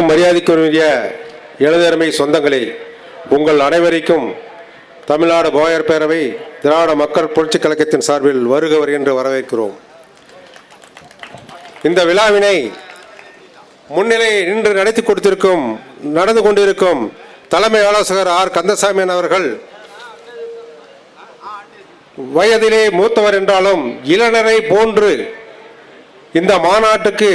அன்பிற்கும் மரியாதைக்குரிய எழுதருமை சொந்தங்களே உங்கள் அனைவருக்கும் தமிழ்நாடு போயர் பேரவை திராவிட மக்கள் புரட்சிக் கழகத்தின் சார்பில் வருகவர் என்று வரவேற்கிறோம். இந்த விழாவினை முன்னிலை நின்று நடத்தி கொடுத்திருக்கும் நடந்து கொண்டிருக்கும் தலைமை ஆலோசகர் ஆர். கந்தசாமி அவர்கள் வயதிலே மூத்தவர் என்றாலும் இளைஞரை போன்று இந்த மாநாட்டுக்கு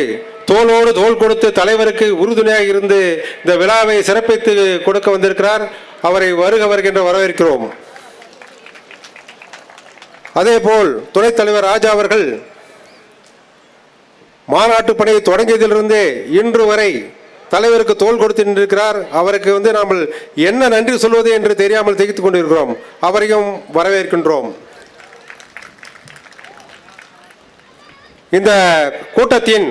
தோளோடு தோல் கொடுத்து தலைவருக்கு உறுதுணையாக இருந்து இந்த விழாவை சிறப்பித்து கொடுக்க வந்திருக்கிறார். அவரை வருக வருகின்ற வரவேற்கிறோம். அதேபோல் துணைத் தலைவர் ராஜா அவர்கள் மாநாட்டு பணியை தொடங்கியதிலிருந்தே இன்று வரை தலைவருக்கு தோள் கொடுத்து நின்றிருக்கிறார். அவருக்கு வந்து நாம் என்ன நன்றி சொல்வது என்று தெரியாமல் திகைத்துக் கொண்டிருக்கிறோம். அவரையும் வரவேற்கின்றோம். இந்த கூட்டத்தின்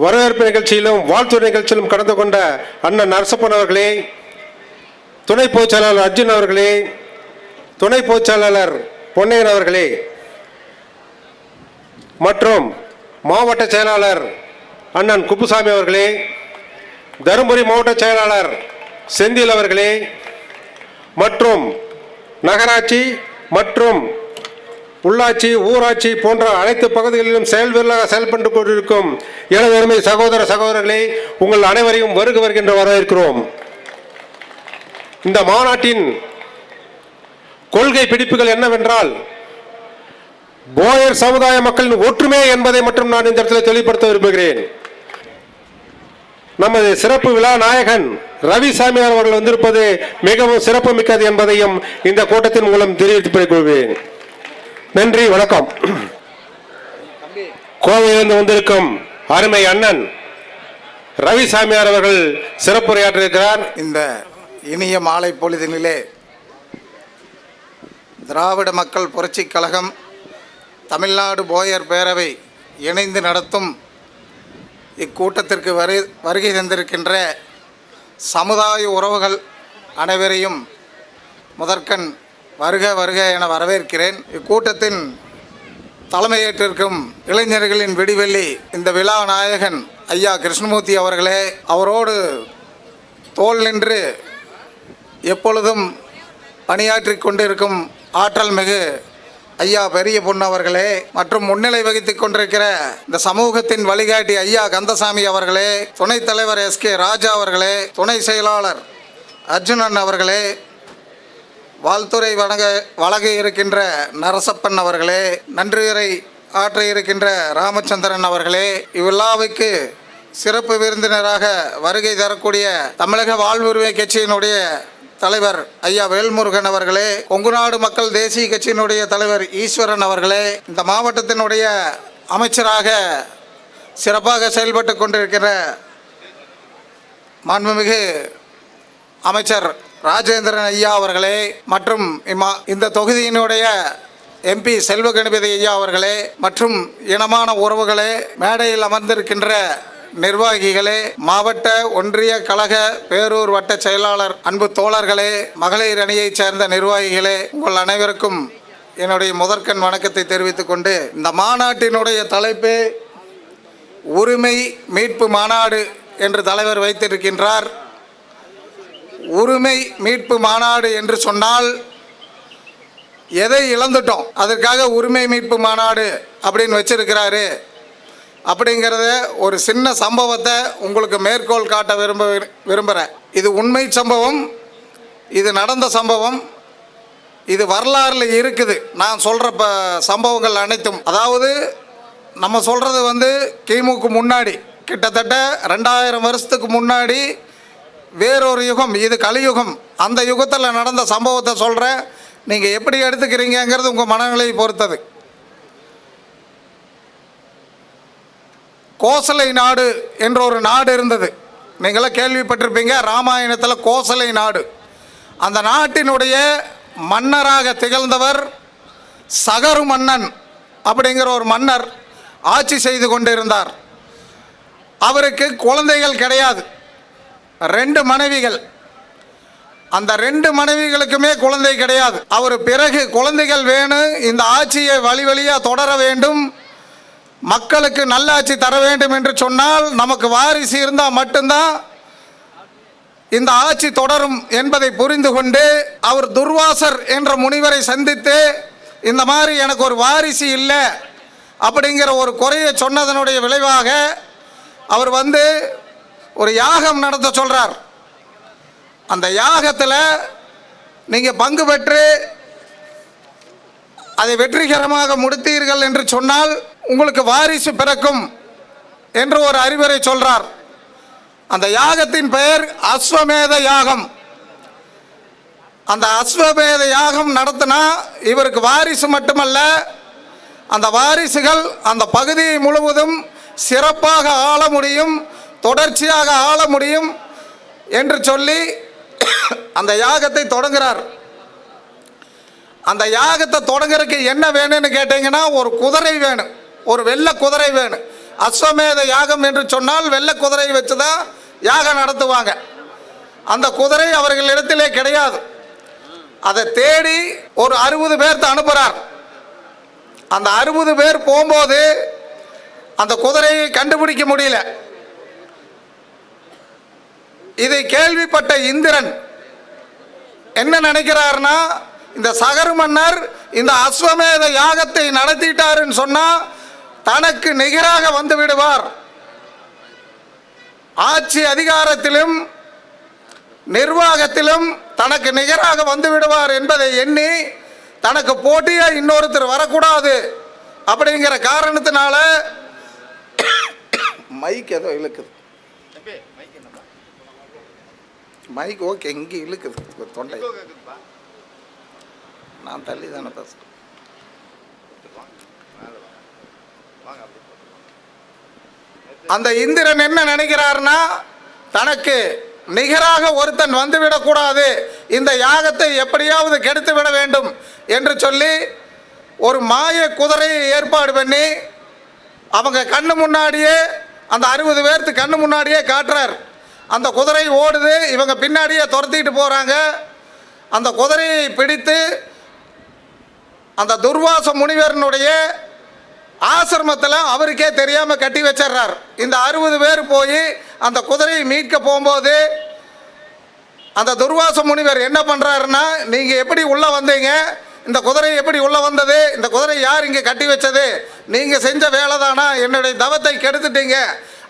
வரவேற்பு நிகழ்ச்சியிலும் வாழ்த்து நிகழ்ச்சியிலும் கலந்து கொண்ட அண்ணன் நரசப்பன் அவர்களே துணை பொதுச்செயலாளர் அர்ஜுன் அவர்களே துணை பொதுச்செயலாளர் பொன்னையன் அவர்களே மற்றும் மாவட்ட செயலாளர் அண்ணன் குப்புசாமி அவர்களே தருமபுரி மாவட்ட செயலாளர் செந்தில் அவர்களே மற்றும் நகராட்சி மற்றும் உள்ளாட்சி ஊராட்சி போன்ற அனைத்து பகுதிகளிலும் செயல்வீரலாக செயல்பட்டு கொண்டிருக்கும் எனதருமை சகோதர சகோதரர்களை உங்கள் அனைவரையும் வருக வருகின்ற வரவேற்கிறோம். இந்த மாநாட்டின் கொள்கை பிடிப்புகள் என்னவென்றால் போயர் சமுதாய மக்களின் ஒற்றுமை என்பதை மட்டும் நான் இந்த இடத்துல தெளிவுபடுத்த விரும்புகிறேன். நமது சிறப்பு விழா நாயகன் ரவிசாமி அவர்கள் வந்திருப்பது மிகவும் சிறப்பு மிக்கது என்பதையும் இந்த கூட்டத்தின் மூலம் தெரிவித்துக் கொள்கிறேன். நன்றி வணக்கம். கோவையிலிருந்து வந்திருக்கும் அருமை அண்ணன் ரவிசாமியார் அவர்கள் சிறப்புரையாற்றிருக்கிறார் இந்த இனிய மாலை பொழுதினிலே திராவிட மக்கள் புரட்சிக் கழகம் தமிழ்நாடு போயர் பேரவை இணைந்து நடத்தும் இக்கூட்டத்திற்கு வரு வருகை தந்திருக்கின்ற சமுதாய உறவுகள் அனைவரையும் முதற்கண் வருக வருக என வரவேற்கிறேன். இக்கூட்டத்தின் தலைமையேற்றிருக்கும் இளைஞர்களின் விடிவெள்ளி இந்த விழா நாயகன் ஐயா கிருஷ்ணமூர்த்தி அவர்களே அவரோடு தோல் நின்று எப்பொழுதும் பணியாற்றி கொண்டிருக்கும் ஆற்றல் மிகு ஐயா பெரிய பொண்ணு அவர்களே மற்றும் முன்னிலை வகித்துக் கொண்டிருக்கிற இந்த சமூகத்தின் வழிகாட்டி ஐயா கந்தசாமி அவர்களே துணைத் தலைவர் எஸ் கே ராஜா அவர்களே துணை செயலாளர் அர்ஜுனன் அவர்களே வாழ்த்துறை வணங்க வழங்க இருக்கின்ற நரசப்பன் அவர்களே நன்றியுரை ஆற்ற இருக்கின்ற ராமச்சந்திரன் அவர்களே இவ்விழாவுக்கு சிறப்பு விருந்தினராக வருகை தரக்கூடிய தமிழக வாழ்வுரிமை கட்சியினுடைய தலைவர் ஐயா வேல்முருகன் அவர்களே கொங்குநாடு மக்கள் தேசிய கட்சியினுடைய தலைவர் ஈஸ்வரன் அவர்களே இந்த மாவட்டத்தினுடைய அமைச்சராக சிறப்பாக செயல்பட்டு கொண்டிருக்கிற மாண்புமிகு அமைச்சர் ராஜேந்திரன் ஐயா அவர்களே மற்றும் இம்மா இந்த தொகுதியினுடைய எம்பி செல்வ கணபதி ஐயா அவர்களே மற்றும் இனமான உறவுகளே மேடையில் அமர்ந்திருக்கின்ற நிர்வாகிகளே மாவட்ட ஒன்றிய கழக பேரூர் வட்ட செயலாளர் அன்பு தோழர்களே மகளிர் அணியைச் சேர்ந்த நிர்வாகிகளே உங்கள் அனைவருக்கும் என்னுடைய முதற்கண் வணக்கத்தை தெரிவித்துக் கொண்டு இந்த மாநாட்டினுடைய தலைப்பு உரிமை மீட்பு மாநாடு என்று தலைவர் வைத்திருக்கின்றார். உரிமை மீட்பு மாநாடு என்று சொன்னால் எதை இழந்துட்டோம்? அதற்காக உரிமை மீட்பு மாநாடு அப்படின்னு வச்சிருக்கிறாரு. அப்படிங்கிறத ஒரு சின்ன சம்பவத்தை உங்களுக்கு மேற்கோள் காட்ட விரும்ப விரும்புகிறேன் இது உண்மை சம்பவம் இது நடந்த சம்பவம் இது வரலாறில் இருக்குது. நான் சொல்கிற ப சம்பவங்கள் அனைத்தும். அதாவது நம்ம சொல்கிறது வந்து கிமுக்கு முன்னாடி கிட்டத்தட்ட ரெண்டாயிரம் வருஷத்துக்கு முன்னாடி வேறொரு யுகம் இது கலியுகம். அந்த யுகத்தில் நடந்த சம்பவத்தை சொல்கிறேன் நீங்கள் எப்படி எடுத்துக்கிறீங்கங்கிறது உங்கள் மனநிலையை பொறுத்தது. கோசலை நாடு என்ற ஒரு நாடு இருந்தது. நீங்களாம் கேள்விப்பட்டிருப்பீங்க ராமாயணத்தில் கோசலை நாடு. அந்த நாட்டினுடைய மன்னராக திகழ்ந்தவர் சகரு மன்னன் அப்படிங்கிற ஒரு மன்னர் ஆட்சி செய்து கொண்டிருந்தார். அவருக்கு குழந்தைகள் கிடையாது. ரெண்டு மனைவிகள். அந்த ரெண்டு மனைவிகளுக்குமே குழந்தை கிடையாது. அவர் பிறகு குழந்தைகள் வேணும் இந்த ஆட்சியை வழி வழியாக தொடர வேண்டும். மக்களுக்கு நல்லாட்சி தர வேண்டும் என்று சொன்னால் நமக்கு வாரிசு இருந்தால் மட்டும்தான் இந்த ஆட்சி தொடரும் என்பதை புரிந்து கொண்டு அவர் துர்வாசர் என்ற முனிவரை சந்தித்து இந்த மாதிரி எனக்கு ஒரு வாரிசு இல்லை அப்படிங்கிற ஒரு குறையை சொன்னதனுடைய விளைவாக அவர் வந்து ஒரு யாகம் நடத்த சொல்கிறார் அந்த யாகத்தில் நீங்கள் பங்கு பெற்று அதை வெற்றிகரமாக முடித்தீர்கள் என்று சொன்னால் உங்களுக்கு வாரிசு பிறக்கும் என்று ஒரு அறிவுரை சொல்கிறார் அந்த யாகத்தின் பெயர் அஸ்வமேத யாகம். அந்த அஸ்வமேத யாகம் நடத்தினா இவருக்கு வாரிசு மட்டுமல்ல அந்த வாரிசுகள் அந்த பகுதியை முழுவதும் சிறப்பாக ஆள முடியும் தொடர்ச்சியாக ஆள முடியும் என்று சொல்லி அந்த யாகத்தை தொடங்குகிறார் அந்த யாகத்தை தொடங்குறதுக்கு என்ன வேணும்னு கேட்டீங்கன்னா ஒரு குதிரை வேணும். ஒரு வெள்ளை குதிரை வேணும். அஸ்வமேத யாகம் என்று சொன்னால் வெள்ளை குதிரை வச்சு தான் யாகம் நடத்துவாங்க. அந்த குதிரை அவர்களிடத்திலே கிடையாது. அதை தேடி ஒரு அறுபது பேர்த்த அனுப்புகிறார் அந்த அறுபது பேர் போகும்போது அந்த குதிரையை கண்டுபிடிக்க முடியல. இதை கேள்விப்பட்ட இந்திரன் என்ன நினைக்கிறார்னா இந்த சகரு மன்னர் இந்த அஸ்வமேத யாகத்தை நடத்திட்டாருன்னு சொன்னா தனக்கு நிகராக வந்து விடுவார். ஆட்சி அதிகாரத்திலும் நிர்வாகத்திலும் தனக்கு நிகராக வந்து விடுவார் என்பதை எண்ணி தனக்கு போட்டியாக இன்னொருத்தர் வரக்கூடாது அப்படிங்கிற காரணத்தினால மைக் ஏதோ இழுக்குது. மைக் ஓகே இங்கே இழுக்குது தொண்டை. நான் தள்ளி தானே பேசுகிறேன் அந்த இந்திரன் என்ன நினைக்கிறார்னா தனக்கு நிகராக ஒருத்தன் வந்துவிடக்கூடாது இந்த யாகத்தை எப்படியாவது கெடுத்து விட வேண்டும் என்று சொல்லி ஒரு மாய குதிரையை ஏற்பாடு பண்ணி அவங்க கண்ணு முன்னாடியே அந்த அறுபது பேர்த்து கண்ணு முன்னாடியே காட்டுறார். அந்த குதிரை ஓடுது. இவங்க பின்னாடியே துரத்திட்டு போகிறாங்க அந்த குதிரையை பிடித்து அந்த துர்வாச முனிவரனுடைய ஆசிரமத்தில் அவருக்கே தெரியாமல் கட்டி வச்சிடுறார். இந்த அறுபது பேர் போய் அந்த குதிரையை மீட்க போகும்போது அந்த துர்வாச முனிவர் என்ன பண்ணுறாருன்னா நீங்கள் எப்படி உள்ளே வந்தீங்க? இந்த குதிரை எப்படி உள்ளே வந்தது? இந்த குதிரை யார் இங்கே கட்டி வச்சது? நீங்கள் செஞ்ச வேலை தானா என்னுடைய தவத்தை கெடுத்துட்டீங்க.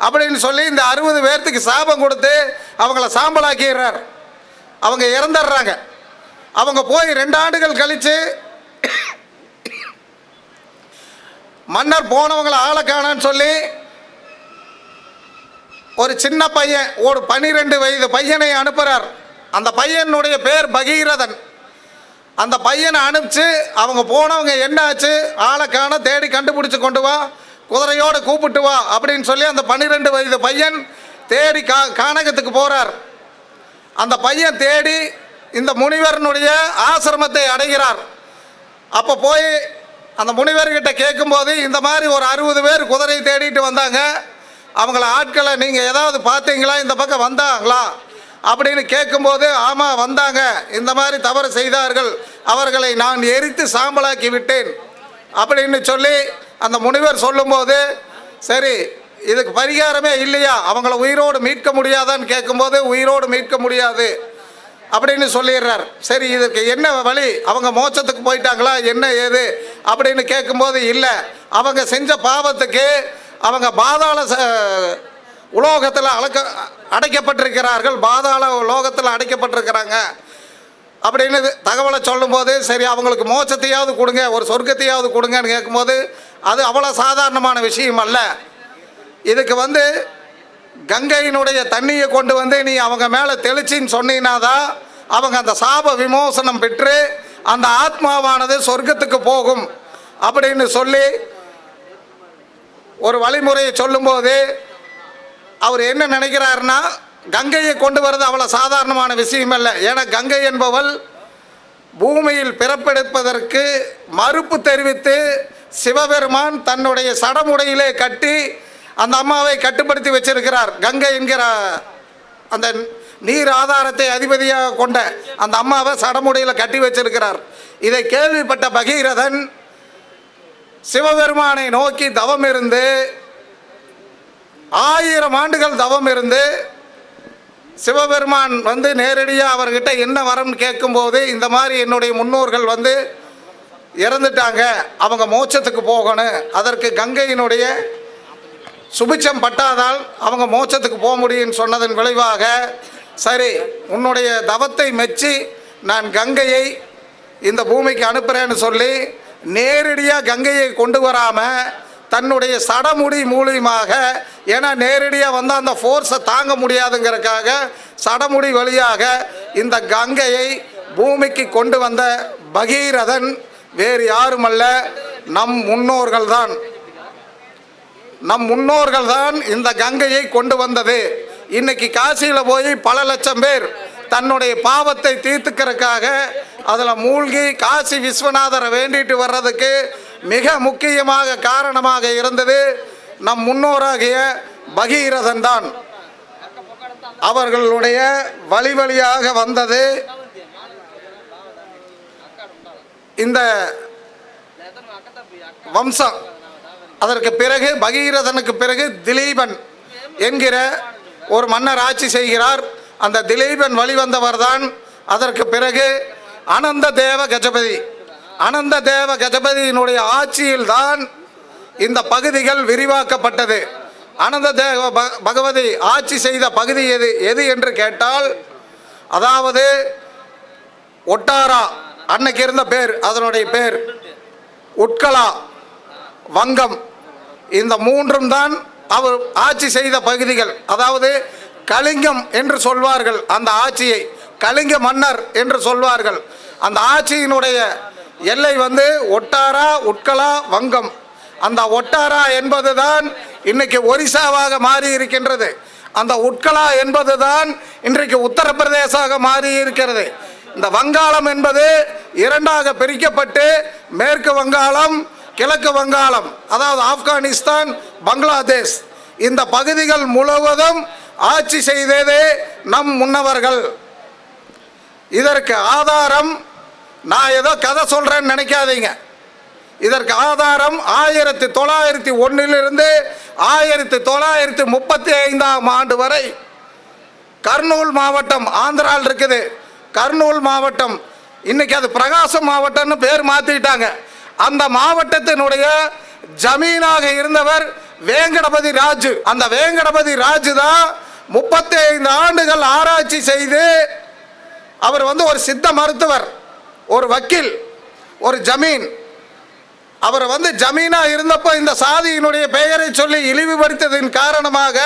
அப்படின்னு சொல்லி இந்த அறுபது பேர்த்துக்கு சாபம் கொடுத்து அவங்கள சாம்பலாக்கிடுறார். அவங்க இறந்துடுறாங்க. அவங்க போய் ரெண்டு ஆண்டுகள் கழித்து மன்னர் போனவங்களை ஆளை காணான்னு சொல்லி ஒரு சின்ன பையன் ஒரு பனிரெண்டு வயது பையனை அனுப்புகிறார் அந்த பையனுடைய பேர் பகீரதன். அந்த பையனை அனுப்பிச்சு அவங்க போனவங்க என்னாச்சு? ஆளை காண தேடி கண்டுபிடிச்சி கொண்டு வா. குதிரையோடு கூப்பிட்டு வா அப்படின்னு சொல்லி அந்த பன்னிரெண்டு வயது பையன் தேடி கா கானகத்துக்கு போகிறார் அந்த பையன் தேடி இந்த முனிவரனுடைய ஆசிரமத்தை அடைகிறார். அப்போ போய் அந்த முனிவர்கிட்ட கேட்கும்போது இந்த மாதிரி ஒரு அறுபது பேர் குதிரை தேடிட்டு வந்தாங்க. அவங்கள ஆட்களை நீங்கள் ஏதாவது பார்த்தீங்களா? இந்த பக்கம் வந்தாங்களா? அப்படின்னு கேட்கும்போது ஆமாம் வந்தாங்க. இந்த மாதிரி தவறு செய்தார்கள். அவர்களை நான் எரித்து சாம்பலாக்கி விட்டேன். அப்படின்னு சொல்லி அந்த முனிவர் சொல்லும்போது சரி இதுக்கு பரிகாரமே இல்லையா? அவங்கள உயிரோடு மீட்க முடியாதான்னு கேட்கும்போது உயிரோடு மீட்க முடியாது அப்படின்னு சொல்லிடுறார். சரி இதுக்கு என்ன வழி? அவங்க மோட்சத்துக்கு போயிட்டாங்களா? என்ன ஏது? அப்படின்னு கேட்கும்போது இல்லை. அவங்க செஞ்ச பாவத்துக்கு அவங்க பாதாள ச- உலோகத்தில் அழைக்க அடைக்கப்பட்டிருக்கிறார்கள். பாதாள உலோகத்தில் அடைக்கப்பட்டிருக்கிறாங்க. அப்படின்னு தகவலை சொல்லும்போது சரி அவங்களுக்கு மோட்சத்தையாவது கொடுங்க ஒரு சொர்க்கத்தையாவது கொடுங்கன்னு கேட்கும்போது அது அவ்வளோ சாதாரணமான விஷயம் அல்ல. இதுக்கு வந்து கங்கையினுடைய தண்ணியை கொண்டு வந்து நீ அவங்க மேலே தெளிச்சின்னு சொன்னீங்கன்னா தான் அவங்க அந்த சாப விமோசனம் பெற்று அந்த ஆத்மாவானது சொர்க்கத்துக்கு போகும் அப்படின்னு சொல்லி ஒரு வழிமுறையை சொல்லும்போது அவர் என்ன நினைக்கிறாருன்னா கங்கையை கொண்டு வர்றது அவ்வளோ சாதாரணமான விஷயம் அல்ல. ஏன்னா கங்கை என்பவள் பூமியில் பிறப்பெடுப்பதற்கு மறுப்பு தெரிவித்து சிவபெருமான் தன்னுடைய சடமுடையிலே கட்டி அந்த அம்மாவை கட்டுப்படுத்தி வச்சிருக்கிறார். கங்கை என்கிற அந்த நீர் ஆதாரத்தை அதிபதியாக கொண்ட அந்த அம்மாவை சடமுடையில் கட்டி வச்சிருக்கிறார். இதை கேள்விப்பட்ட பகீரதன் சிவபெருமானை நோக்கி தவம் இருந்து ஆயிரம் ஆண்டுகள் தவம் இருந்து சிவபெருமான் வந்து நேரடியாக அவர்கிட்ட என்ன வரம்னு கேட்கும்போது இந்த மாதிரி என்னுடைய முன்னோர்கள் வந்து இறந்துட்டாங்க அவங்க மோட்சத்துக்கு போகணும் அதற்கு கங்கையினுடைய சுபிச்சம் பட்டாதால் அவங்க மோட்சத்துக்கு போக முடியும்னு சொன்னதன் விளைவாக சரி உன்னுடைய தவத்தை மெச்சி நான் கங்கையை இந்த பூமிக்கு அனுப்புகிறேன்னு சொல்லி நேரடியாக கங்கையை கொண்டு வராமல் தன்னுடைய சடமுடி மூலியமாக ஏன்னா நேரடியாக வந்து அந்த ஃபோர்ஸை தாங்க முடியாதுங்கிறதுக்காக சடமுடி வழியாக இந்த கங்கையை பூமிக்கு கொண்டு வந்த பகீரதன் வேறு யாருமல்ல நம் முன்னோர்கள் தான் நம் முன்னோர்கள் தான் இந்த கங்கையை கொண்டு வந்தது. இன்னைக்கு காசியில் போய் பல லட்சம் பேர் தன்னுடைய பாவத்தை தீர்த்துக்கிறதுக்காக அதில் மூழ்கி காசி விஸ்வநாதரை வேண்டிட்டு வர்றதுக்கு மிக முக்கியமாக காரணமாக இருந்தது நம் முன்னோராகிய பகீரதன் தான். அவர்களுடைய வழி வழியாக வந்தது. இந்த வம்சம். அதற்கு பிறகு பகீரதனுக்கு பிறகு திலீபன் என்கிற ஒரு மன்னர் ஆட்சி செய்கிறார். அந்த திலீபன் வழிவந்தவர் தான் அதற்கு பிறகு அனந்த தேவ கஜபதி. அனந்த தேவ கஜபதியினுடைய ஆட்சியில்தான் இந்த பகுதிகள் விரிவாக்கப்பட்டது. அனந்த தேவ ப- பகவதி ஆட்சி செய்த பகுதி எது எது என்று கேட்டால் அதாவது ஒட்டாரா அன்னைக்கு இருந்த பேர் அதனுடைய பேர் உட்கலா வங்கம். இந்த மூன்றும் தான் அவர் ஆட்சி செய்த பகுதிகள். அதாவது கலிங்கம் என்று சொல்வார்கள் அந்த ஆட்சியை. கலிங்க மன்னர் என்று சொல்வார்கள். அந்த ஆட்சியினுடைய எல்லை வந்து ஒட்டாரா உட்கலா வங்கம். அந்த ஒட்டாரா என்பது தான் இன்னைக்கு ஒரிசாவாக மாறி இருக்கின்றது அந்த உட்கலா என்பது தான் இன்றைக்கு உத்தரப்பிரதேசாக மாறி இருக்கிறது இந்த வங்காளம் என்பது இரண்டாக பிரிக்கப்பட்டு மேற்கு வங்காளம் கிழக்கு வங்காளம் அதாவது ஆப்கானிஸ்தான் பங்களாதேஷ். இந்த பகுதிகள் முழுவதும் ஆட்சி செய்ததே நம் முன்னவர்கள். இதற்கு ஆதாரம் நான் ஏதோ கதை சொல்கிறேன்னு நினைக்காதீங்க. இதற்கு ஆதாரம் ஆயிரத்தி தொள்ளாயிரத்தி ஒன்றிலிருந்து ஆயிரத்தி தொள்ளாயிரத்தி முப்பத்தி ஐந்தாம் ஆண்டு வரை கர்னூல் மாவட்டம் ஆந்திராவில் இருக்குது. கர்னூல் மாவட்டம் இன்னைக்கு அது பிரகாசம் மாவட்டம்னு பேர் மாற்றிட்டாங்க அந்த மாவட்டத்தினுடைய ஜமீனாக இருந்தவர் வேங்கடபதி ராஜு. அந்த வேங்கடபதி ராஜு தான் முப்பத்தி ஐந்து ஆண்டுகள் ஆராய்ச்சி செய்து அவர் வந்து ஒரு சித்த மருத்துவர். ஒரு வக்கீல் ஒரு ஜமீன். அவர் வந்து ஜமீனாக இருந்தப்போ இந்த சாதியினுடைய பெயரை சொல்லி இழிவுபடுத்ததின் காரணமாக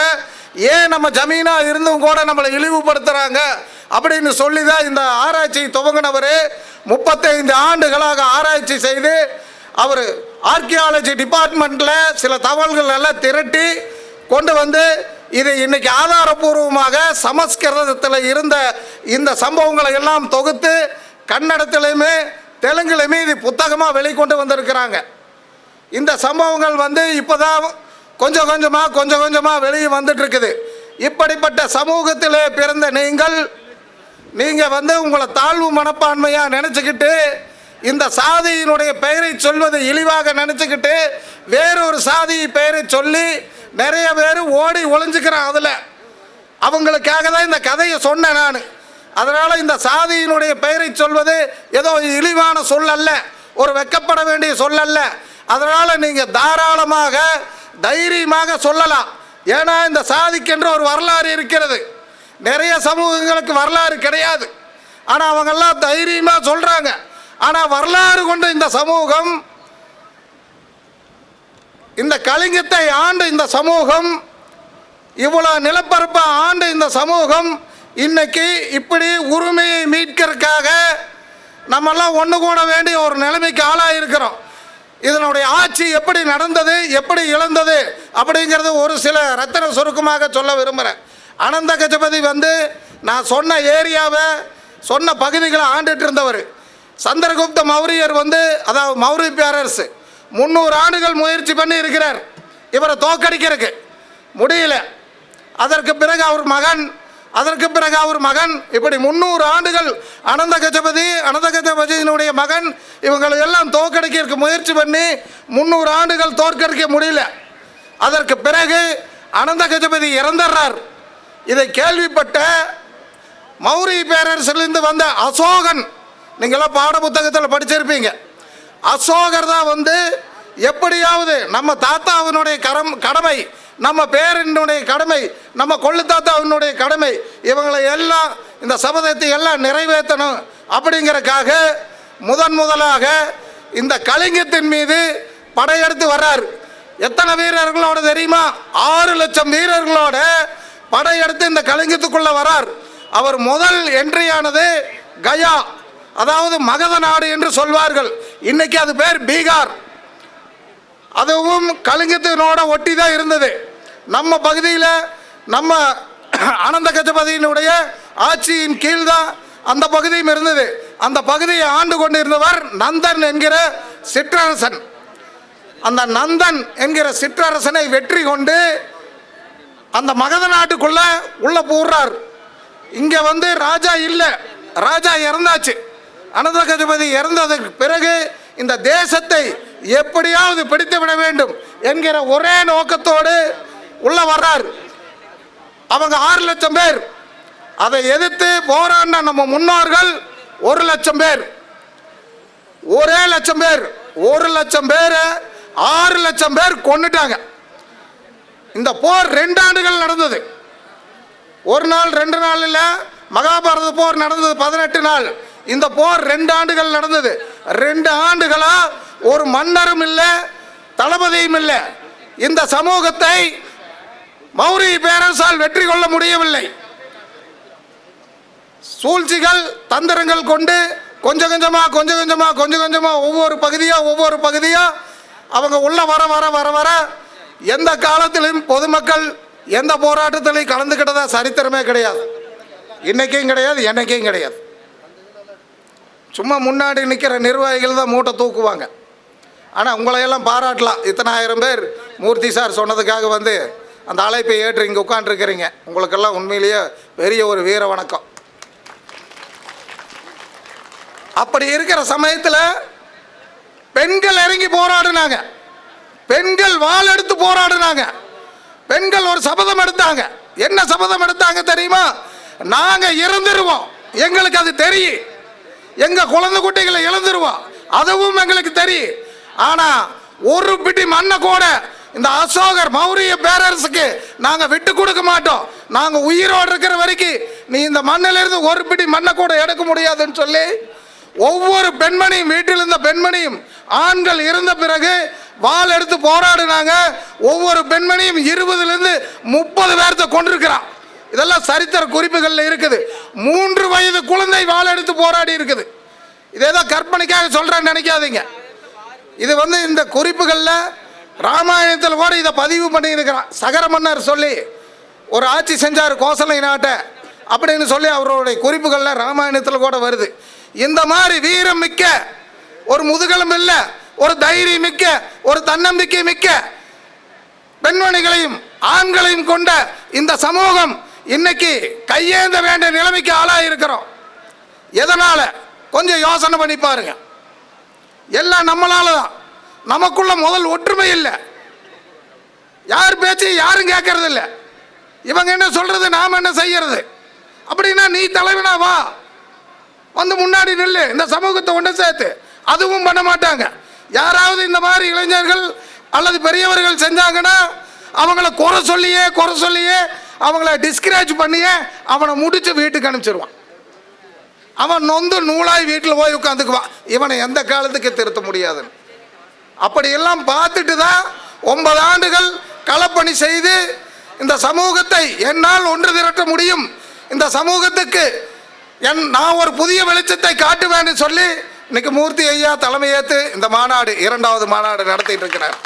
ஏன் நம்ம ஜமீனாக இருந்தும் கூட நம்மளை இழிவுபடுத்துகிறாங்க அப்படின்னு சொல்லி தான் இந்த ஆராய்ச்சி துவங்கினவர். முப்பத்தைந்து ஆண்டுகளாக ஆராய்ச்சி செய்து அவர் ஆர்கியாலஜி டிபார்ட்மெண்ட்டில் சில தகவல்கள் எல்லாம் திரட்டி கொண்டு வந்து இது இன்னைக்கு ஆதாரபூர்வமாக சமஸ்கிருதத்தில் இருந்த இந்த சம்பவங்களை எல்லாம் தொகுத்து கன்னடத்திலையுமே தெலுங்குலையுமே இது புத்தகமாக வெளிக்கொண்டு வந்திருக்கிறாங்க. இந்த சம்பவங்கள் வந்து இப்போ தான் கொஞ்சம் கொஞ்சமாக கொஞ்சம் கொஞ்சமாக வெளியே வந்துட்டுருக்குது. இப்படிப்பட்ட சமூகத்திலே பிறந்த நீங்கள் நீங்கள் வந்து உங்களை தாழ்வு மனப்பான்மையாக நினச்சிக்கிட்டு இந்த சாதியினுடைய பெயரை சொல்வது இழிவாக நினச்சிக்கிட்டு வேறொரு சாதி பெயரை சொல்லி நிறைய பேர் ஓடி ஒளிஞ்சுக்கிறான் அதில். அவங்களுக்காக தான் இந்த கதையை சொன்னேன் நான். அதனால் இந்த சாதியினுடைய பெயரை சொல்வது ஏதோ இழிவான சொல் அல்ல ஒரு வெக்கப்பட வேண்டிய சொல் அல்ல. அதனால் நீங்கள் தாராளமாக தைரியமாக சொல்லலாம். ஏன்னா இந்த சாதிக்கென்று ஒரு வரலாறு இருக்கிறது. நிறைய சமூகங்களுக்கு வரலாறு கிடையாது. ஆனால் அவங்கெல்லாம் தைரியமாக சொல்கிறாங்க ஆனால் வரலாறு கொண்ட இந்த சமூகம் இந்த கலிங்கத்தை ஆண்டு இந்த சமூகம் இவ்வளோ நிலப்பரப்பை ஆண்டு இந்த சமூகம் இன்னைக்கு இப்படி உரிமையை மீட்கிறதுக்காக நம்மெல்லாம் ஒன்று கூட வேண்டிய ஒரு நிலைமைக்கு ஆளாக இருக்கிறோம் இதனுடைய ஆட்சி எப்படி நடந்தது எப்படி இழந்தது அப்படிங்கிறது ஒரு சில ரத்தன சுருக்கமாக சொல்ல விரும்புகிறேன் அனந்த கஜபதி வந்து நான் சொன்ன ஏரியாவை சொன்ன பகுதிகளை ஆண்டுட்டு இருந்தவர். சந்திரகுப்த மௌரியர் வந்து அதாவது மௌரிய பேரரசு முந்நூறு ஆண்டுகள் முயற்சி பண்ணி இருக்கிறார். இவரை தோக்கடிக்கிறதுக்கு முடியல. அதற்கு பிறகு அவர் மகன் அதற்கு பிறகு அவர் மகன் இப்படி முந்நூறு ஆண்டுகள் அனந்த கஜபதி அனந்த கஜபதியினுடைய மகன் இவங்களை எல்லாம் தோற்கடிக்க முயற்சி பண்ணி முந்நூறு ஆண்டுகள் தோற்கடிக்க முடியல. அதற்கு பிறகு அனந்த கஜபதி இறந்துடுறார். இதை கேள்விப்பட்ட மௌரி பேரரசிலிருந்து வந்த அசோகன் நீங்களாம் பாட புத்தகத்தில் படிச்சிருப்பீங்க. அசோகர் தான் வந்து எப்படியாவது நம்ம தாத்தாவினுடைய கரம் கடமை நம்ம பேரனுடைய கடமை நம்ம கொள்ளு தாத்தாவினுடைய கடமை இவங்களை எல்லாம் இந்த சபதத்தை எல்லாம் நிறைவேற்றணும் அப்படிங்கறக்காக முதன் முதலாக இந்த கலிங்கத்தின் மீது படையெடுத்து வர்றார். எத்தனை வீரர்களோட தெரியுமா? ஆறு லட்சம் வீரர்களோட படையெடுத்து இந்த கலிங்கத்துக்குள்ள வரார் அவர் முதல் என்ட்ரியானது கயா அதாவது மகத நாடு என்று சொல்வார்கள். இன்னைக்கு அது பேர் பீகார். அதுவும் கலிங்கத்தினோட ஒட்டி தான் இருந்தது. நம்ம பகுதியில் நம்ம அனந்த கஜபதியினுடைய ஆட்சியின் கீழ் தான் அந்த பகுதியும் இருந்தது. அந்த பகுதியை ஆண்டு கொண்டு இருந்தவர் நந்தன் என்கிற சிற்றரசன். அந்த நந்தன் என்கிற சிற்றரசனை வெற்றி கொண்டு அந்த மகத நாட்டுக்குள்ள உள்ள போடுறார் இங்க வந்து ராஜா இல்லை. ராஜா இறந்தாச்சு. அனந்த கஜபதி இறந்ததுக்கு பிறகு இந்த தேசத்தை எப்படியாவது பிடித்து விட வேண்டும் என்கிற ஒரே நோக்கத்தோடு உள்ள வர்றார். அவங்க ஆறு லட்சம் பேர். அதை எதிர்த்து போராடின நம்ம முன்னோர்கள் ஒரு லட்சம் பேர். ஒரே லட்சம் பேர். ஒரு லட்சம் பேர் ஆறு லட்சம் பேர் கொண்டுட்டாங்க இந்த போர் ரெண்டு ஆண்டுகள் நடந்தது. ஒரு நாள் ரெண்டு நாள் இல்லை மகாபாரத போர் நடந்தது பதினெட்டு நாள். இந்த போர் ரெண்டு ஆண்டுகள் நடந்தது. ரெண்டு ஆண்டுகளா ஒரு மன்னரும் இல்லை தளபதியும் இல்லை. இந்த சமூகத்தை மௌரி பேரரசால் வெற்றி கொள்ள முடியவில்லை. சூழ்ச்சிகள் தந்திரங்கள் கொண்டு கொஞ்சம் கொஞ்சமாக கொஞ்சம் கொஞ்சமாக கொஞ்சம் கொஞ்சமாக ஒவ்வொரு பகுதியாக ஒவ்வொரு பகுதியாக அவங்க உள்ளே வர வர வர வர எந்த காலத்திலும் பொதுமக்கள் எந்த போராட்டத்திலையும் கலந்துக்கிட்டதா சரித்திரமே கிடையாது. இன்றைக்கும் கிடையாது என்றைக்கும் கிடையாது. சும்மா முன்னாடி நிற்கிற நிர்வாகிகள் தான் மூட்டை தூக்குவாங்க. ஆனால் உங்களையெல்லாம் பாராட்டலாம். இத்தனை ஆயிரம் பேர் மூர்த்தி சார் சொன்னதுக்காக வந்து அந்த அழைப்பை ஏற்று இங்கே உட்காந்துருக்கிறீங்க உங்களுக்கெல்லாம் உண்மையிலேயே பெரிய ஒரு வீர வணக்கம். அப்படி இருக்கிற சமயத்தில் பெண்கள் இறங்கி போராடினாங்க. பெண்கள் வாள் எடுத்து போராடினாங்க. பெண்கள் ஒரு சபதம் எடுத்தாங்க. என்ன சபதம் எடுத்தாங்க தெரியுமா? நாங்கள் இறந்துருவோம். எங்களுக்கு அது தெரியும். எங்கள் குழந்தை குட்டிகளை இழந்துருவோம் அதுவும் எங்களுக்கு தெரியும் ஆனால் ஒரு பிடி மண்ணை கூட இந்த அசோகர் மௌரிய பேரரசுக்கு நாங்கள் விட்டு கொடுக்க மாட்டோம். நாங்கள் உயிரோடு இருக்கிற வரைக்கும் நீ இந்த மண்ணிலிருந்து ஒரு பிடி மண்ணை கூட எடுக்க முடியாதுன்னு சொல்லி ஒவ்வொரு பெண்மணியும் வீட்டில் இருந்த பெண்மணியும் ஆண்கள் இருந்த பிறகு வாள் எடுத்து போராடினாங்க. ஒவ்வொரு பெண்மணியும் இருபதுலேருந்து முப்பது பேர்த்த கொண்டிருக்கிறான் இதெல்லாம் சரித்திர குறிப்புகளில் இருக்குது. மூன்று வயது குழந்தை வாழை எடுத்து போராடி இருக்குது. இதே தான் கற்பனைக்காக சொல்கிறேன்னு நினைக்காதீங்க. இது வந்து இந்த குறிப்புகளில் ராமாயணத்தில் கூட இதை பதிவு பண்ணியிருக்கிறான். சகர மன்னர் சொல்லி ஒரு ஆட்சி செஞ்சார் கோசலை நாட்டை அப்படின்னு சொல்லி அவருடைய குறிப்புகளில் ராமாயணத்தில் கூட வருது. இந்த மாதிரி வீரம் மிக்க ஒரு முதுகெலும்பு இல்லை ஒரு தைரியம் மிக்க ஒரு தன்னம்பிக்கை மிக்க பெண்மணிகளையும் ஆண்களையும் கொண்ட இந்த சமூகம் இன்னைக்கு கையேந்த வேண்டிய நிலைமைக்கு ஆளாக இருக்கிறோம் எதனால்? கொஞ்சம் யோசனை பண்ணி பாருங்க. எல்லாம் நம்மளால தான் நமக்குள்ள முதல் ஒற்றுமை இல்லை. யார் பேச்சு யாரும் கேட்கறது இல்லை இவங்க என்ன சொல்றது நாம் என்ன செய்யறது? அப்படின்னா நீ தலைவனா வா. வந்து முன்னாடி நில்லு. இந்த சமூகத்தை ஒன்று சேர்த்து. அதுவும் பண்ண மாட்டாங்க. யாராவது இந்த மாதிரி இளைஞர்கள் அல்லது பெரியவர்கள் செஞ்சாங்கன்னா அவங்கள குறை சொல்லியே குறை சொல்லியே அவங்கள டிஸ்கரேஜ் பண்ணியே அவனை முடிச்சு வீட்டுக்கு அனுப்பிச்சிருவான். அவன் நொந்து நூலாய் வீட்டில் போய் உட்காந்துக்குவான். இவனை எந்த காலத்துக்கு திருத்த முடியாதுன்னு. அப்படியெல்லாம் பார்த்துட்டு தான் ஒன்பது ஆண்டுகள் களப்பணி செய்து இந்த சமூகத்தை என்னால் ஒன்று திரட்ட முடியும். இந்த சமூகத்துக்கு என் நான் ஒரு புதிய வெளிச்சத்தை காட்டுவேன்னு சொல்லி இன்னைக்கு மூர்த்தி ஐயா தலைமையேற்று இந்த மாநாடு இரண்டாவது மாநாடு நடத்திட்டு இருக்கிறார்.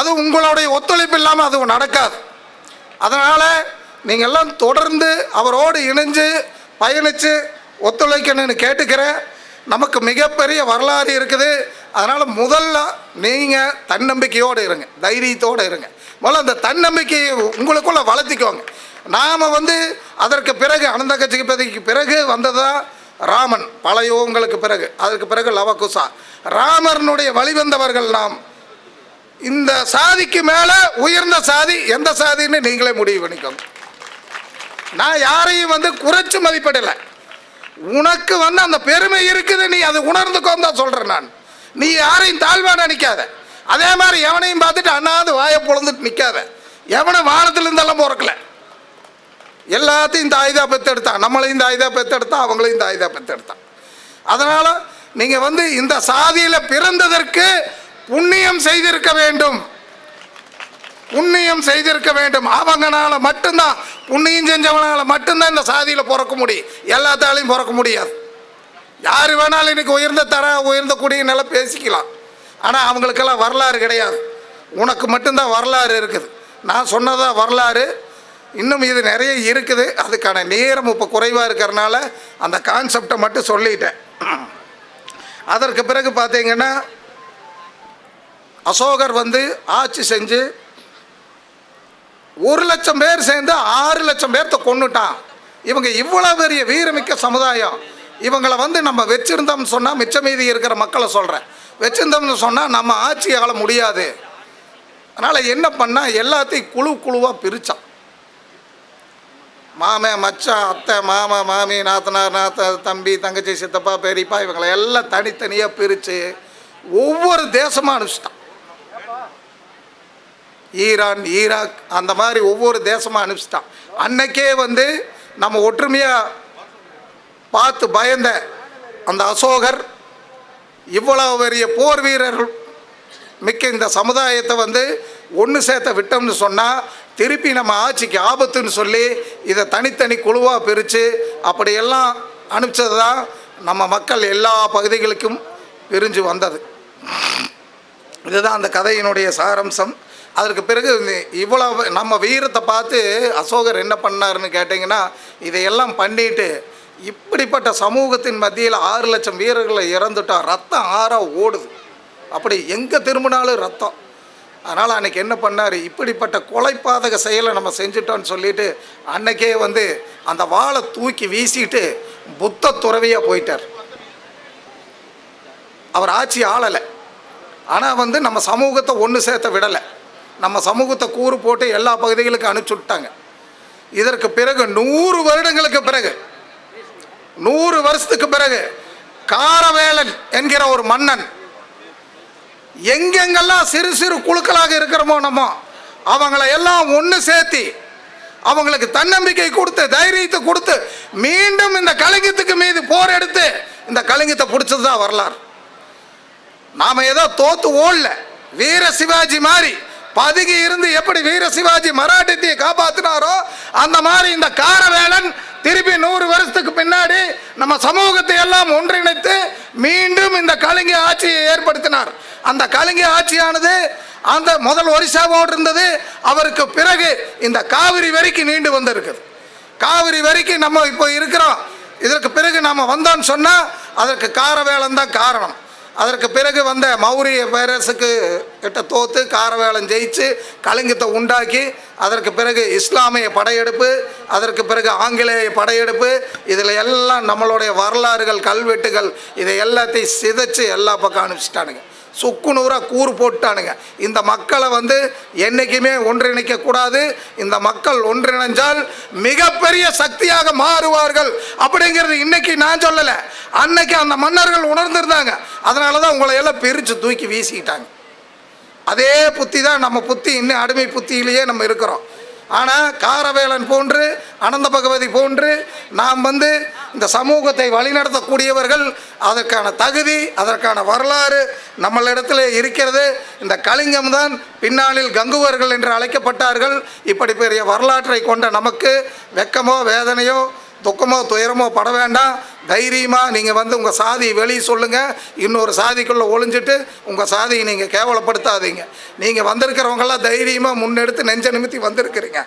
அது உங்களுடைய ஒத்துழைப்பு இல்லாமல் அது நடக்காது. அதனால் நீங்கள் எல்லாம் தொடர்ந்து அவரோடு இணைஞ்சு பயணித்து ஒத்துழைக்கணும்னு கேட்டுக்கிறேன். நமக்கு மிகப்பெரிய வரலாறு இருக்குது. அதனால் முதல்ல நீங்கள் தன்னம்பிக்கையோடு இருங்க தைரியத்தோடு இருங்க. முதல்ல அந்த தன்னம்பிக்கையை உங்களுக்குள்ளே வளர்த்திக்கோங்க. நாம் வந்து அதற்கு பிறகு அனந்த கட்சிக்கு பதிக்கு பிறகு வந்ததுதான் ராமன் பல யுகங்களுக்கு பிறகு அதற்கு பிறகு லவகுசா. ராமர்னுடைய வழிவந்தவர்கள் நாம் இந்த சாதிக்கு மேலே உயர்ந்த சாதி எந்த சாதின்னு நீங்களே முடிவு பண்ணிக்கோங்க. நான் யாரையும் வந்து குறைச்சி மதிப்பிடலை. உனக்கு வந்து அந்த பெருமை இருக்குது நீ அது உணர்ந்துக்கோன்னு தான் சொல்கிறேன் நான். நீ யாரையும் தாழ்வாக நினைக்காத அதே மாதிரி எவனையும் பார்த்துட்டு அண்ணாந்து வாயை பொழுந்துட்டு நிற்காத எவனை வானத்துல இருந்தெல்லாம் பிறக்கல. எல்லாத்தையும் தாய்தா பெற்றெடுத்தான் நம்மளையும் தாய்தா பெற்றெடுத்தான் அவங்களையும் தாய்தா பெத்தெடுத்தான். அதனால் நீங்கள் வந்து இந்த சாதியில் பிறந்ததற்கு புண்ணியம் செய்திருக்க வேண்டும். புண்ணியம் செய்திருக்க வேண்டும். அவங்கனால மட்டும்தான் புண்ணியம் செஞ்சவனால மட்டும்தான் இந்த சாதியில் பிறக்க முடியும் எல்லாத்தாலையும் பிறக்க முடியாது. யார் வேணாலும் இன்றைக்கி உயர்ந்த தர உயர்ந்த குடிய பேசிக்கலாம். ஆனால் அவங்களுக்கெல்லாம் வரலாறு கிடையாது. உனக்கு மட்டும்தான் வரலாறு இருக்குது. நான் சொன்னதாக வரலாறு. இன்னும் இது நிறைய இருக்குது. அதுக்கான நேரம் இப்போ குறைவாக இருக்கிறனால அந்த கான்செப்டை மட்டும் சொல்லிட்டேன். அதற்கு பிறகு பார்த்தீங்கன்னா அசோகர் வந்து ஆட்சி செஞ்சு ஒரு லட்சம் பேர் சேர்ந்து ஆறு லட்சம் பேர்த்த கொண்டுட்டான் இவங்க இவ்வளோ பெரிய வீரமிக்க சமுதாயம். இவங்களை வந்து நம்ம வச்சுருந்தோம்னு சொன்னால் மிச்ச மீதி இருக்கிற மக்களை சொல்கிறேன் வச்சுருந்தோம்னு சொன்னால் நம்ம ஆட்சி ஆள முடியாது. அதனால் என்ன பண்ணால் எல்லாத்தையும் குழு குழுவாக பிரித்தான் மாமன் மச்சான் அத்தை மாமா மாமி நாத்தனார் நாத்த தம்பி தங்கச்சி சித்தப்பா பெரியப்பா இவங்களை எல்லாம் தனித்தனியாக பிரித்து ஒவ்வொரு தேசமாக அனுப்பிச்சிட்டான். ஈரான் ஈராக் அந்த மாதிரி ஒவ்வொரு தேசமாக அனுப்பிச்சிட்டான். அன்னைக்கே வந்து நம்ம ஒற்றுமையாக பார்த்து பயந்த அந்த அசோகர் இவ்வளவு பெரிய போர் வீரர்கள் மிக்க இந்த சமுதாயத்தை வந்து ஒன்று சேர்த்த விட்டோம்னு சொன்னால் திருப்பி நம்ம ஆட்சிக்கு ஆபத்துன்னு சொல்லி இதை தனித்தனி குழுவாக பிரித்து அப்படியெல்லாம் அனுப்பிச்சது தான் நம்ம மக்கள் எல்லா பகுதிகளுக்கும் பிரிஞ்சு வந்தது. இதுதான் அந்த கதையினுடைய சாரம்சம். அதற்கு பிறகு இவ்வளோ நம்ம வீரத்தை பார்த்து அசோகர் என்ன பண்ணாருன்னு கேட்டிங்கன்னா இதையெல்லாம் பண்ணிட்டு இப்படிப்பட்ட சமூகத்தின் மத்தியில் ஆறு லட்சம் வீரர்களை இறந்துட்டால் ரத்தம் ஆறாக ஓடுது. அப்படி எங்கே திரும்பினாலும் ரத்தம். அதனால் அன்னைக்கு என்ன பண்ணார்? இப்படிப்பட்ட கொலைப்பாதக செயலை நம்ம செஞ்சுட்டோன்னு சொல்லிட்டு அன்னைக்கே வந்து அந்த வாளை தூக்கி வீசிட்டு புத்த துறவியாக போயிட்டார். அவர் ஆட்சி ஆளலை. ஆனால் வந்து நம்ம சமூகத்தை ஒன்று சேர்த்த விடலை. நம்ம சமூகத்தை கூறு போட்டு எல்லா பகுதிகளுக்கும் அனுப்பிச்சுட்டாங்க இதற்கு பிறகு நூறு வருடங்களுக்கு பிறகு நூறு வருஷத்துக்கு பிறகு காரவேலன் என்கிற ஒரு மன்னன் எங்கெங்கெல்லாம் சிறு சிறு குழுக்களாக இருக்கிறோமோ நம்ம அவங்கள எல்லாம் ஒன்று சேர்த்தி அவங்களுக்கு தன்னம்பிக்கை கொடுத்து தைரியத்தை கொடுத்து மீண்டும் இந்த கலிங்கத்துக்கு மீது போர் எடுத்து இந்த கலிங்கத்தை பிடிச்சது தான் வரலாறு. நாம் ஏதோ தோத்து ஓடல வீர சிவாஜி மாதிரி பதுங்கி இருந்து எப்படி வீர சிவாஜி மராட்டியத்தை காப்பாத்தினாரோ அந்த மாதிரி இந்த காரவேலன் திருப்பி நூறு வருஷத்துக்கு பின்னாடி நம்ம சமூகத்தை எல்லாம் ஒன்றிணைத்து மீண்டும் இந்த கலிங்க ஆட்சியை ஏற்படுத்தினார். அந்த கலிங்க ஆட்சியானது அந்த முதல் ஒரிசாவோடு இருந்தது. அவருக்கு பிறகு இந்த காவிரி வரைக்கும் நீண்டு வந்திருக்குது. காவிரி வரைக்கும் நம்ம இப்போ இருக்கிறோம். இதற்கு பிறகு நாம் வந்தோம்னு சொன்னால் அதற்கு காரவேலன் தான் காரணம். அதற்கு பிறகு வந்த மௌரிய பேரரசுக்கு கிட்ட தோத்து காரவேலம் ஜெயிச்சு கலிங்கத்தை உண்டாக்கி அதற்கு பிறகு இஸ்லாமிய படையெடுப்பு அதற்கு பிறகு ஆங்கிலேய படையெடுப்பு இதில் எல்லாம் நம்மளுடைய வரலாறுகள் கல்வெட்டுகள் இதை எல்லாத்தையும் சிதைச்சு எல்லா பக்கம் அனுப்பிச்சிட்டானுங்க. சுக்குநூறாக கூறு போட்டானுங்க இந்த மக்களை வந்து என்றைக்குமே ஒன்றிணைக்கக்கூடாது இந்த மக்கள் ஒன்றிணைஞ்சால் மிகப்பெரிய சக்தியாக மாறுவார்கள். அப்படிங்கிறது இன்னைக்கு நான் சொல்லலை. அன்னைக்கு அந்த மன்னர்கள் உணர்ந்திருந்தாங்க. அதனால தான் உங்களை எல்லாம் பிரித்து தூக்கி வீசிக்கிட்டாங்க. அதே புத்தி தான் நம்ம புத்தி இன்னும் அடிமை புத்தியிலேயே நம்ம இருக்கிறோம். ஆனால் காரவேலன் போன்று அனந்த பகவதி போன்று நாம் வந்து இந்த சமூகத்தை வழிநடத்தக்கூடியவர்கள் அதற்கான தகுதி அதற்கான வரலாறு நம்மளிடத்தில் இருக்கிறது. இந்த கலிங்கம் தான் பின்னாளில் கங்குவர்கள் என்று அழைக்கப்பட்டார்கள். இப்படி பெரிய வரலாற்றை கொண்ட நமக்கு வெக்கமோ வேதனையோ துக்கமோ துயரமோ பட வேண்டாம். தைரியமாக நீங்கள் வந்து உங்கள் சாதியை வெளியே சொல்லுங்கள் இன்னொரு சாதிக்குள்ளே ஒளிஞ்சிட்டு உங்கள் சாதியை நீங்கள் கேவலப்படுத்தாதீங்க. நீங்கள் வந்திருக்கிறவங்கெல்லாம் தைரியமாக முன்னெடுத்து நெஞ்ச நிமித்தி வந்திருக்கிறீங்க.